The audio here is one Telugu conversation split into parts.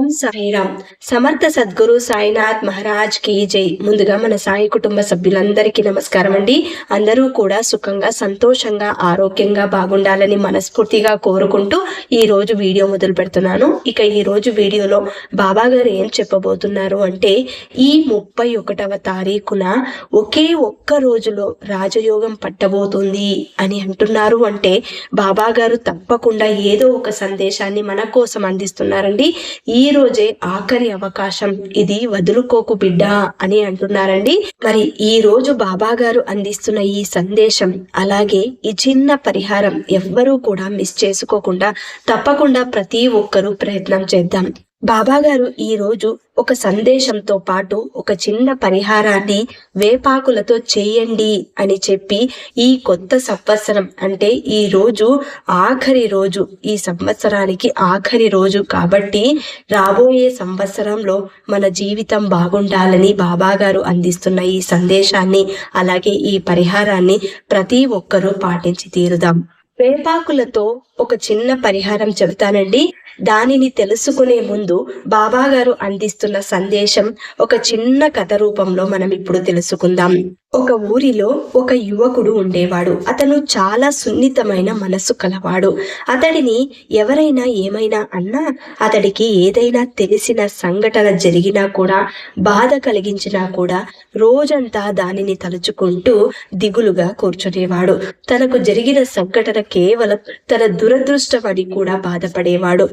ఓం సాయిరామ్ సమర్థ సద్గురు సాయినాథ్ మహారాజ్కి జై. ముందుగా మన సాయి కుటుంబ సభ్యులందరికీ నమస్కారం అండి. అందరూ కూడా సుఖంగా సంతోషంగా ఆరోగ్యంగా బాగుండాలని మనస్ఫూర్తిగా కోరుకుంటూ ఈ రోజు వీడియో మొదలు పెడుతున్నాను. ఇక ఈ రోజు వీడియోలో బాబా గారు ఏం చెప్పబోతున్నారు అంటే ఈ ముప్పై ఒకటవ తారీఖున ఒకే ఒక్క రోజులో రాజయోగం పట్టబోతుంది అని అంటున్నారు అంటే బాబా గారు తప్పకుండా ఏదో ఒక సందేశాన్ని మన కోసం అందిస్తున్నారండి. ఈ రోజే ఆఖరి అవకాశం. ఇది వదులుకోకు బిడ్డ అని అంటున్నారండి. మరి ఈ రోజు బాబా గారు అందిస్తున్న ఈ సందేశం అలాగే ఈ చిన్న పరిహారం ఎవ్వరూ కూడా మిస్ చేసుకోకుండా తప్పకుండా ప్రతి ఒక్కరూ ప్రయత్నం చేద్దాం. బాబాగారు ఈరోజు ఈ రోజు ఒక సందేశంతో పాటు ఒక చిన్న పరిహారాన్ని వేపాకులతో చేయండి అని చెప్పి ఈ కొత్త సంవత్సరం అంటే ఈ రోజు ఆఖరి రోజు ఈ సంవత్సరానికి ఆఖరి రోజు కాబట్టి రాబోయే సంవత్సరంలో మన జీవితం బాగుండాలని బాబాగారు అందిస్తున్న ఈ సందేశాన్ని అలాగే ఈ పరిహారాన్ని ప్రతి ఒక్కరూ పాటించి తీరుదాం. వేపాకులతో ఒక చిన్న పరిహారం చెబుతానండి. దానిని తెలుసుకునే ముందు బాబాగారు అందిస్తున్న సందేశం ఒక చిన్న కథ రూపంలో మనం ఇప్పుడు తెలుసుకుందాం. ఒక ఊరిలో ఒక యువకుడు ఉండేవాడు. అతను చాలా సున్నితమైన మనస్సు కలవాడు. అతడిని ఎవరైనా ఏమైనా అన్నా అతడికి ఏదైనా తెలిసిన సంఘటన జరిగినా కూడా బాధ కలిగించినా కూడా రోజంతా దానిని తలుచుకుంటూ దిగులుగా కూర్చునేవాడు. తనకు జరిగిన సంఘటన కేవలం తన దురదృష్టమని కూడా బాధపడేవాడు.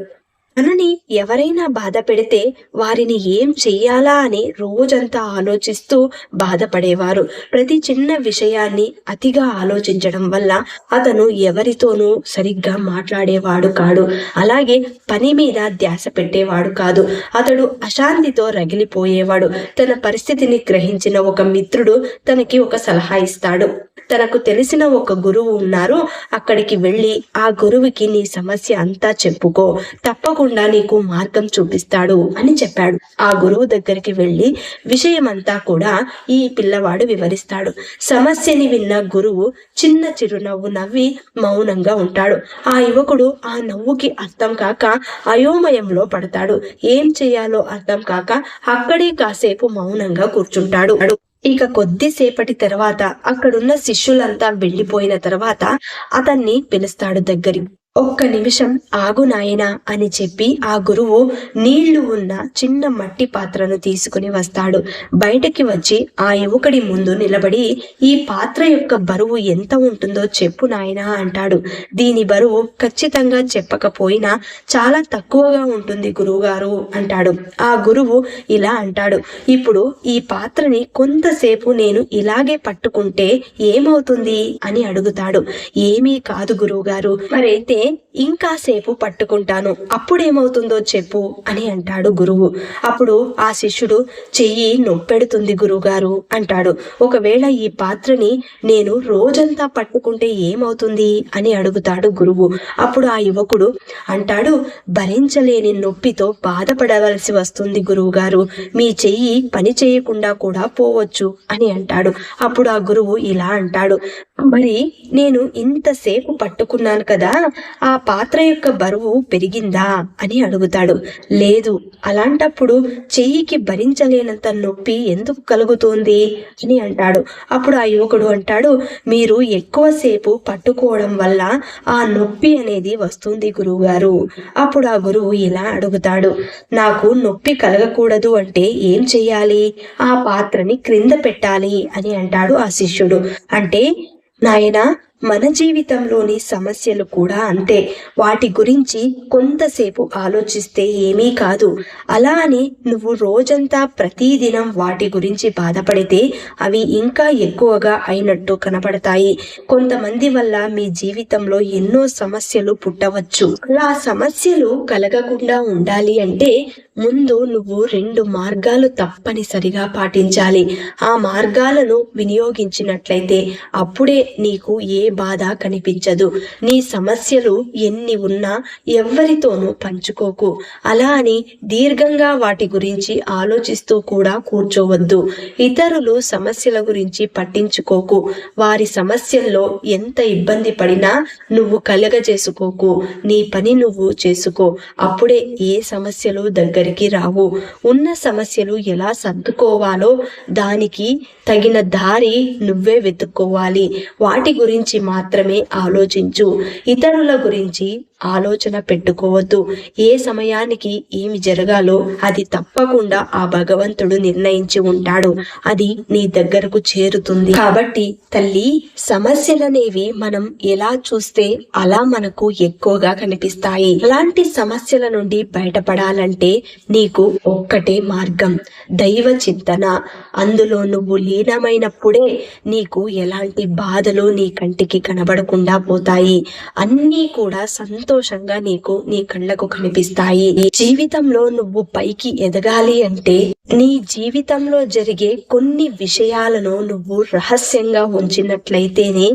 తనని ఎవరైనా బాధ పెడితే వారిని ఏం చెయ్యాలా అని రోజంతా ఆలోచిస్తూ బాధపడేవారు. ప్రతి చిన్న విషయాన్ని అతిగా ఆలోచించడం వల్ల అతను ఎవరితోనూ సరిగ్గా మాట్లాడేవాడు కాడు. అలాగే పని మీద ధ్యాస పెట్టేవాడు కాదు. అతడు అశాంతితో రగిలిపోయేవాడు. తన పరిస్థితిని గ్రహించిన ఒక మిత్రుడు తనకి ఒక సలహా ఇస్తాడు. తనకు తెలిసిన ఒక గురువు ఉన్నారు. అక్కడికి వెళ్ళి ఆ గురువుకి నీ సమస్య అంతా చెప్పుకో. తప్పకుండా నీకు మార్గం చూపిస్తాడు అని చెప్పాడు. ఆ గురువు దగ్గరికి వెళ్ళి విషయమంతా కూడా ఈ పిల్లవాడు వివరిస్తాడు. సమస్యని విన్న గురువు చిన్న చిరునవ్వు నవ్వి మౌనంగా ఉంటాడు. ఆ యువకుడు ఆ నవ్వుకి అర్థం కాక అయోమయంలో పడతాడు. ఏం చేయాలో అర్థం కాక అక్కడే కాసేపు మౌనంగా కూర్చుంటాడు. ఇక కొద్దిసేపటి తర్వాత అక్కడున్న శిష్యులంతా వెళ్ళిపోయిన తర్వాత అతన్ని పిలుస్తాడు దగ్గరికి. ఒక్క నిమిషం ఆగు నాయనా అని చెప్పి ఆ గురువు నీళ్ళు ఉన్న చిన్న మట్టి పాత్రను తీసుకుని వస్తాడు. బయటకి వచ్చి ఆ యువకుడి ముందు నిలబడి ఈ పాత్ర యొక్క బరువు ఎంత ఉంటుందో చెప్పు నాయనా అంటాడు. దీని బరువు ఖచ్చితంగా చెప్పకపోయినా చాలా తక్కువగా ఉంటుంది గురువుగారు అంటాడు. ఆ గురువు ఇలా అంటాడు ఇప్పుడు ఈ పాత్రని కొంతసేపు నేను ఇలాగే పట్టుకుంటే ఏమవుతుంది? అని అడుగుతాడు. ఏమీ కాదు గురువుగారు. మరైతే ఇంకాసేపు పట్టుకుంటాను. అప్పుడేమవుతుందో చెప్పు అని అంటాడు గురువు. అప్పుడు ఆ శిష్యుడు చెయ్యి నొప్పెడుతుంది గురువుగారు అంటాడు. ఒకవేళ ఈ పాత్రని నేను రోజంతా పట్టుకుంటే ఏమవుతుంది అని అడుగుతాడు గురువు. అప్పుడు ఆ యువకుడు అంటాడు భరించలేని నొప్పితో బాధపడవలసి వస్తుంది గురువుగారు. మీ చెయ్యి పని చేయకుండా కూడా పోవచ్చు అని అంటాడు. అప్పుడు ఆ గురువు ఇలా అంటాడు. మరి నేను ఇంతసేపు పట్టుకున్నాను కదా ఆ పాత్ర యొక్క బరువు పెరిగిందా అని అడుగుతాడు. లేదు అలాంటప్పుడు చెయ్యికి భరించలేనంత నొప్పి ఎందుకు కలుగుతోంది అని అంటాడు. అప్పుడు ఆ యువకుడు అంటాడు మీరు ఎక్కువసేపు పట్టుకోవడం వల్ల ఆ నొప్పి అనేది వస్తుంది గురువుగారు. అప్పుడు ఆ గురువు ఇలా అడుగుతాడు నాకు నొప్పి కలగకూడదు అంటే ఏం చెయ్యాలి? ఆ పాత్రని క్రింద పెట్టాలి అని అంటాడు ఆ శిష్యుడు. అంటే నాయన మన జీవితంలోని సమస్యలు కూడా అంతే. వాటి గురించి కొంతసేపు ఆలోచిస్తే ఏమీ కాదు. అలా అని నువ్వు రోజంతా ప్రతిదినం వాటి గురించి బాధపడితే అవి ఇంకా ఎక్కువగా అయినట్టు కనపడతాయి. కొంతమంది వల్ల మీ జీవితంలో ఎన్నో సమస్యలు పుట్టవచ్చు. అలా సమస్యలు కలగకుండా ఉండాలి అంటే ముందు నువ్వు రెండు మార్గాలు తప్పనిసరిగా పాటించాలి. ఆ మార్గాలను వినియోగించినట్లయితే అప్పుడే నీకు ఏ బాధ కనిపించదు. నీ సమస్యలు ఎన్ని ఉన్నా ఎవ్వరితోనూ పంచుకోకు. అలా అని దీర్ఘంగా వాటి గురించి ఆలోచిస్తూ కూడా కూర్చోవద్దు. ఇతరులు సమస్యల గురించి పట్టించుకోకు. వారి సమస్యల్లో ఎంత ఇబ్బంది పడినా నువ్వు కలగజేసుకోకు. నీ పని నువ్వు చేసుకో. అప్పుడే ఏ సమస్యలు దగ్గర దగ్గరికి రావు. ఉన్న సమస్యలు ఎలా సర్దుకోవాలో దానికి తగిన దారి నువ్వే వెతుక్కోవాలి. వాటి గురించి మాత్రమే ఆలోచించు. ఇతరుల గురించి ఆలోచన పెట్టుకోవద్దు. ఏ సమయానికి ఏమి జరగాలో అది తప్పకుండా ఆ భగవంతుడు నిర్ణయించి ఉంటాడు. అది నీ దగ్గరకు చేరుతుంది. కాబట్టి తల్లి సమస్యలనేవి మనం ఎలా చూస్తే అలా మనకు ఎక్కువగా కనిపిస్తాయి. అలాంటి సమస్యల నుండి బయటపడాలంటే నీకు ఒక్కటే మార్గం దైవ చింతన. అందులో నువ్వు లీనమైనప్పుడే నీకు ఎలాంటి బాధలు నీ కంటికి కనబడకుండా పోతాయి. అన్నీ కూడా సంతోషంగా నీకు నీ కళ్ళకు కనిపిస్తాయి. జీవితంలో నువ్వు పైకి ఎదగాలి అంటే నీ జీవితంలో జరిగే కొన్ని విషయాలను నువ్వు రహస్యంగా ఉంచినట్లయితేనే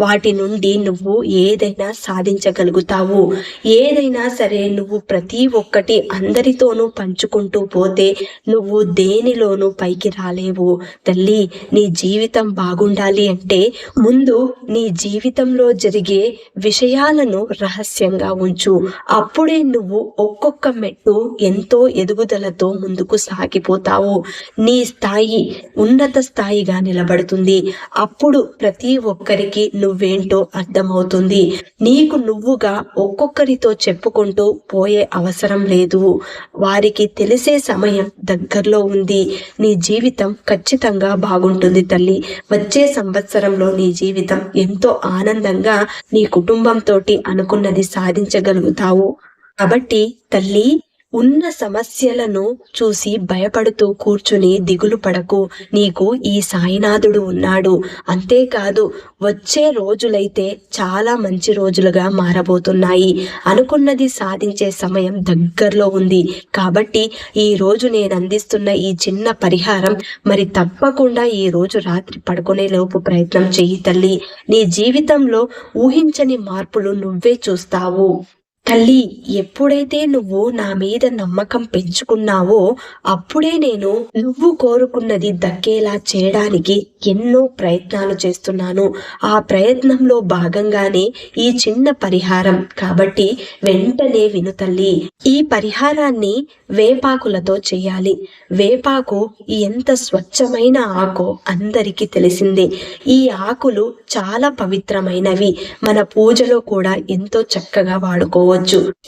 వాటి నుండి నువ్వు ఏదైనా సాధించగలుగుతావు. ఏదైనా సరే నువ్వు ప్రతి ఒక్కటి అందరితోనూ పంచుకుంటూ పోతే నువ్వు దేనిలోనూ పైకి రాలేవు. తల్లి నీ జీవితం బాగుండాలి అంటే ముందు నీ జీవితంలో జరిగే విషయాలను రహస్యంగా ఉంచు. అప్పుడే నువ్వు ఒక్కొక్క మెట్టు ఎంతో ఎదుగుదలతో ముందుకు సాగిపోతావు. నీ స్థాయి ఉన్నత స్థాయిగా నిలబడుతుంది. అప్పుడు ప్రతి ఒక్కరికి నువ్వు నువ్వేంటో అర్థమవుతుంది. నీకు నువ్వుగా ఒక్కొక్కరితో చెప్పుకుంటూ పోయే అవసరం లేదు. వారికి తెలిసే సమయం దగ్గరలో ఉంది. నీ జీవితం ఖచ్చితంగా బాగుంటుంది తల్లి. వచ్చే సంవత్సరంలో నీ జీవితం ఎంతో ఆనందంగా నీ కుటుంబంతో అనుకున్నది సాధించగలుగుతావు. కాబట్టి తల్లి ఉన్న సమస్యలను చూసి భయపడుతూ కూర్చుని దిగులు పడకు. నీకు ఈ సాయినాథుడు ఉన్నాడు. అంతేకాదు వచ్చే రోజులైతే చాలా మంచి రోజులుగా మారబోతున్నాయి. అనుకున్నది సాధించే సమయం దగ్గరలో ఉంది. కాబట్టి ఈ రోజు నేను అందిస్తున్న ఈ చిన్న పరిహారం మరి తప్పకుండా ఈ రోజు రాత్రి పడుకునే లోపు ప్రయత్నం చెయ్యి తల్లి. నీ జీవితంలో ఊహించని మార్పులు నువ్వే చూస్తావు. తల్లి ఎప్పుడైతే నువ్వు నా మీద నమ్మకం పెంచుకున్నావో అప్పుడే నేను నువ్వు కోరుకున్నది దక్కేలా చేయడానికి ఎన్నో ప్రయత్నాలు చేస్తున్నాను. ఆ ప్రయత్నంలో భాగంగానే ఈ చిన్న పరిహారం కాబట్టి వెంటనే విను తల్లి. ఈ పరిహారాన్ని వేపాకులతో చేయాలి. వేపాకు ఎంత స్వచ్ఛమైన ఆకు అందరికీ తెలిసిందే. ఈ ఆకులు చాలా పవిత్రమైనవి. మన పూజలో కూడా ఎంతో చక్కగా వాడుకోవచ్చు.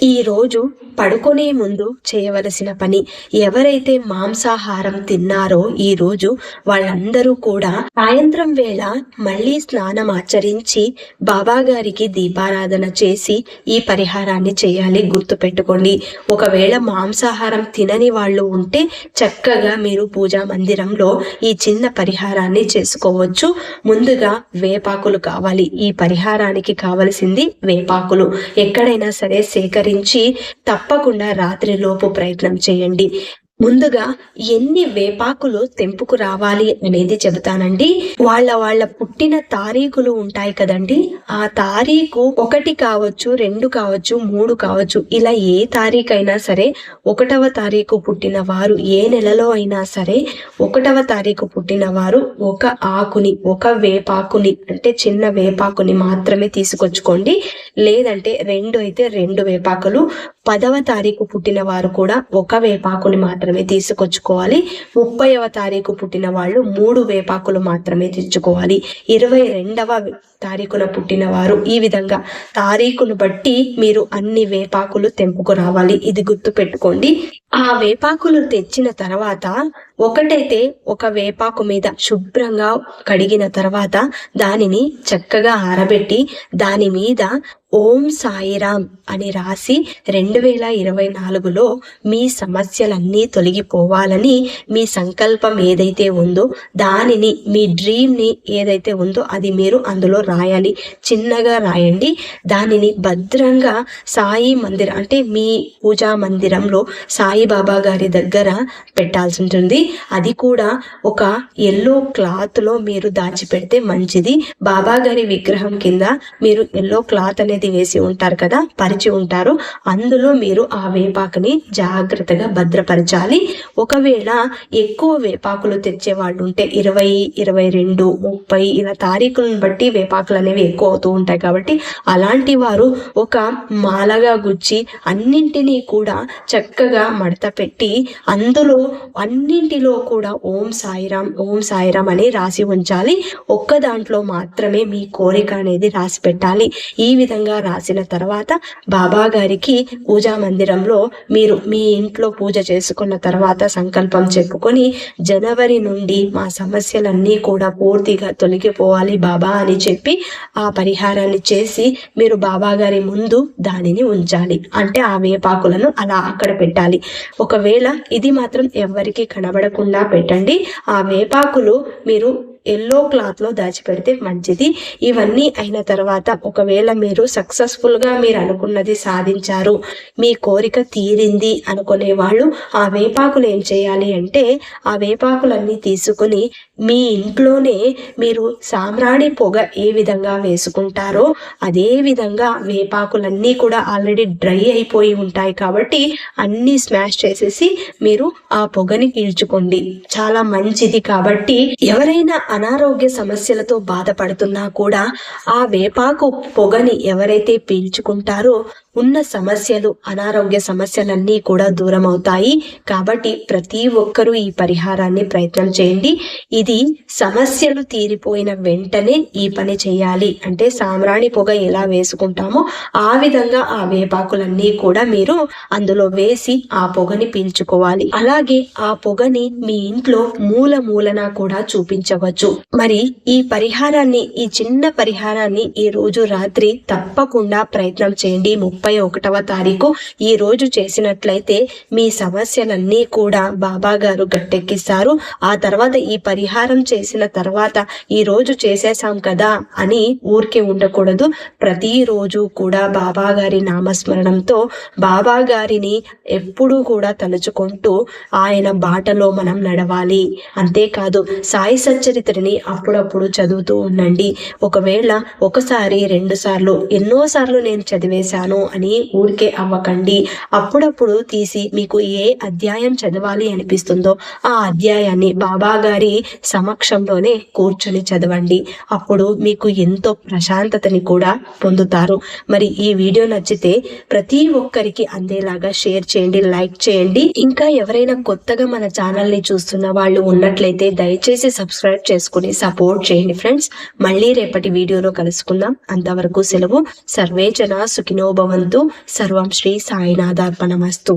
ఈ రోజు పడుకునే ముందు చేయవలసిన పని ఎవరైతే మాంసాహారం తిన్నారో ఈ రోజు వాళ్ళందరూ కూడా సాయంత్రం వేళ మళ్ళీ స్నానం ఆచరించి బాబా గారికి దీపారాధన చేసి ఈ పరిహారాన్ని చేయాలి. గుర్తు పెట్టుకోండి. ఒకవేళ మాంసాహారం తినని వాళ్ళు ఉంటే చక్కగా మీరు పూజా మందిరంలో ఈ చిన్న పరిహారాన్ని చేసుకోవచ్చు. ముందుగా వేపాకులు కావాలి. ఈ పరిహారానికి కావలసింది వేపాకులు. ఎక్కడైనా సరే సేకరించి తప్పకుండా రాత్రి లోపు ప్రయత్నం చేయండి. ముందుగా ఎన్ని వేపాకులు తెంపుకు రావాలి అనేది చెబుతానండి. వాళ్ళ వాళ్ళ పుట్టిన తారీఖులు ఉంటాయి కదండి. ఆ తారీఖు ఒకటి కావచ్చు రెండు కావచ్చు మూడు కావచ్చు ఇలా ఏ తారీఖు అయినా సరే ఒకటవ తారీఖు పుట్టిన వారు ఏ నెలలో అయినా సరే ఒకటవ తారీఖు పుట్టిన వారు ఒక ఆకుని ఒక వేపాకుని అంటే చిన్న వేపాకుని మాత్రమే తీసుకొచ్చుకోండి. లేదంటే రెండు అయితే రెండు వేపాకులు పదవ తారీఖు పుట్టిన వారు కూడా ఒక వేపాకుని మాత్రమే తీసుకొచ్చుకోవాలి. ముప్పైవ తారీఖు పుట్టిన వాళ్ళు మూడు వేపాకులు మాత్రమే తెచ్చుకోవాలి. ఇరవై రెండవ తారీఖున పుట్టిన వారు ఈ విధంగా తారీఖును బట్టి మీరు అన్ని వేపాకులు తెంపుకు రావాలి. ఇది గుర్తు పెట్టుకోండి ఆ వేపాకులు తెచ్చిన తర్వాత ఒకటైతే ఒక వేపాకు మీద శుభ్రంగా కడిగిన తర్వాత దానిని చక్కగా ఆరబెట్టి దాని మీద ఓం సాయిరామ్ అని రాసి రెండు వేల ఇరవై నాలుగులో మీ సమస్యలన్నీ తొలగిపోవాలని మీ సంకల్పం ఏదైతే ఉందో దానిని మీ డ్రీమ్ని ఏదైతే ఉందో అది మీరు అందులో రాయాలి. చిన్నగా రాయండి. దానిని భద్రంగా సాయి మందిరం అంటే మీ పూజా మందిరంలో సాయి సాయిబాబా గారి దగ్గర పెట్టాల్సి ఉంటుంది అది కూడా ఒక ఎల్లో క్లాత్లో మీరు దాచిపెడితే మంచిది. బాబా గారి విగ్రహం కింద మీరు ఎల్లో క్లాత్ అనేది వేసి ఉంటారు కదా పరిచి ఉంటారు. అందులో మీరు ఆ వేపాకుని జాగ్రత్తగా భద్రపరచాలి. ఒకవేళ ఎక్కువ వేపాకులు తెచ్చే వాళ్ళు ఉంటే ఇరవై ఇరవై రెండు ముప్పై ఇలా తారీఖులను బట్టి వేపాకులు అనేవి ఎక్కువ అవుతూ ఉంటాయి కాబట్టి అలాంటి వారు ఒక మాలగా గుచ్చి అన్నింటినీ కూడా చక్కగా మడత పెట్టి అందులో అన్నింటిలో కూడా ఓం సాయిరామ్ ఓం సాయిరాం అని రాసి ఉంచాలి. ఒక్క దాంట్లో మాత్రమే మీ కోరిక అనేది రాసి పెట్టాలి. ఈ విధంగా రాసిన తర్వాత బాబా గారికి పూజా మందిరంలో మీరు మీ ఇంట్లో పూజ చేసుకున్న తర్వాత సంకల్పం చెప్పుకొని జనవరి నుండి మా సమస్యలన్నీ కూడా పూర్తిగా తొలగిపోవాలి బాబా అని చెప్పి ఆ పరిహారాన్ని చేసి మీరు బాబా గారి ముందు దానిని ఉంచాలి. అంటే ఆ వేపాకులను అలా అక్కడ పెట్టాలి. ఒకవేళ ఇది మాత్రం ఎవరికి కనబడకుండా పెట్టండి. ఆ వేపాకులు మీరు ఎల్లో క్లాత్లో దాచిపెడితే మంచిది. ఇవన్నీ అయిన తర్వాత ఒకవేళ మీరు సక్సెస్ఫుల్గా మీరు అనుకున్నది సాధించారు మీ కోరిక తీరింది అనుకునే వాళ్ళు ఆ వేపాకులు ఏం చేయాలి అంటే ఆ వేపాకులన్నీ తీసుకుని మీ ఇంట్లోనే మీరు సామ్రాణి పొగ ఏ విధంగా వేసుకుంటారో అదే విధంగా వేపాకులన్నీ కూడా ఆల్రెడీ డ్రై అయిపోయి ఉంటాయి కాబట్టి అన్నీ స్మాష్ చేసేసి మీరు ఆ పొగని పీల్చుకోండి. చాలా మంచిది కాబట్టి ఎవరైనా అనారోగ్య సమస్యలతో బాధపడుతున్నా కూడా ఆ వేపాకు పొగని ఎవరైతే పీల్చుకుంటారో ఉన్న సమస్యలు అనారోగ్య సమస్యలన్నీ కూడా దూరం అవుతాయి కాబట్టి ప్రతి ఒక్కరూ ఈ పరిహారాన్ని ప్రయత్నం చేయండి. ఇది సమస్యలు తీరిపోయిన వెంటనే ఈ పని చేయాలి. అంటే సామ్రాణి పొగ ఎలా వేసుకుంటామో ఆ విధంగా ఆ వేపాకులన్నీ కూడా మీరు అందులో వేసి ఆ పొగని పీల్చుకోవాలి. అలాగే ఆ పొగని మీ ఇంట్లో మూల మూలన కూడా చూపించవచ్చు. మరి ఈ పరిహారాన్ని ఈ చిన్న పరిహారాన్ని ఈ రోజు రాత్రి తప్పకుండా ప్రయత్నం చేయండి. ముప్పై ఒకటవ తారీఖు ఈ రోజు చేసినట్లయితే మీ సమస్యలన్నీ కూడా బాబా గారు గట్టెక్కిస్తారు. ఆ తర్వాత ఈ పరిహారం చేసిన తర్వాత ఈ రోజు చేసేసాం కదా అని ఊరికే ఉండకూడదు. ప్రతిరోజు కూడా బాబా గారి నామస్మరణంతో బాబా గారిని ఎప్పుడూ కూడా తలుచుకుంటూ ఆయన బాటలో మనం నడవాలి. అంతేకాదు సాయి సచ్చరిత్రని అప్పుడప్పుడు చదువుతూ ఉండండి. ఒకవేళ ఒకసారి రెండు సార్లు ఎన్నో సార్లు నేను చదివేశాను అని ఊరికే అవ్వకండి. అప్పుడప్పుడు తీసి మీకు ఏ అధ్యాయం చదవాలి అనిపిస్తుందో ఆ అధ్యాయాన్ని బాబా గారి సమక్షంలోనే కూర్చొని చదవండి. అప్పుడు మీకు ఎంతో ప్రశాంతతని కూడా పొందుతారు. మరి ఈ వీడియో నచ్చితే ప్రతి ఒక్కరికి అందేలాగా షేర్ చేయండి లైక్ చేయండి. ఇంకా ఎవరైనా కొత్తగా మన ఛానల్ని చూస్తున్న వాళ్ళు ఉన్నట్లయితే దయచేసి సబ్స్క్రైబ్ చేసుకుని సపోర్ట్ చేయండి ఫ్రెండ్స్. మళ్ళీ రేపటి వీడియోలో కలుసుకుందాం. అంతవరకు సెలవు. సర్వేచన జన భవంతు సర్వం శ్రీ సాయినాథార్పణమస్తు.